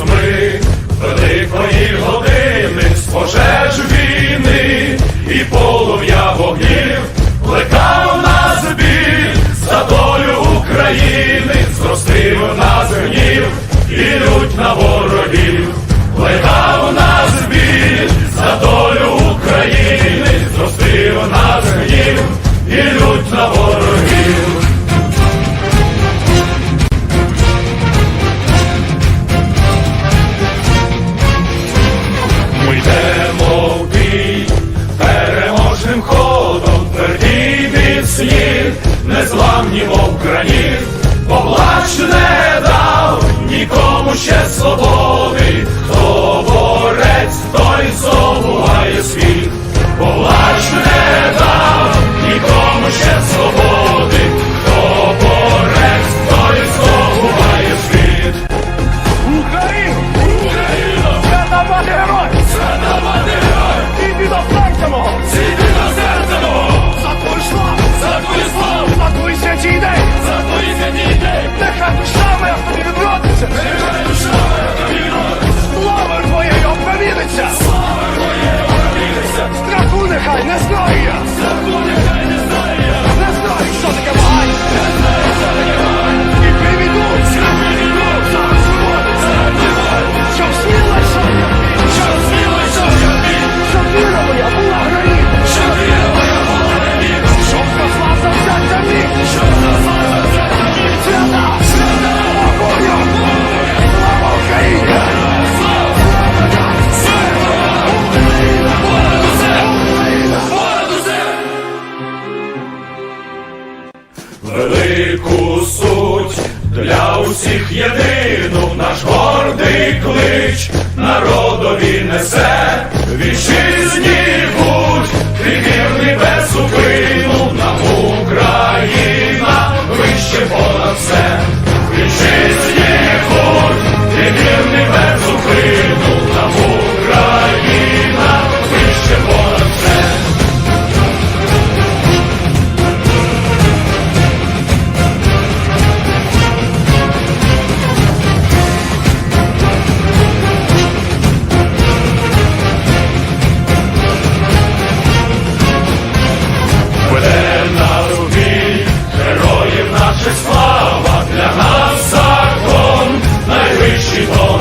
зьоми, великої години, з пожеж війни і полум'я вогнів, плекав нас біль за долю України, зростив нас гнів і лють на волі. синів, незламні мов граніт, бо не дав нікому ще свободи. суть, для усіх єдину наш гордий клич, народові несе вічі. Holy, holy.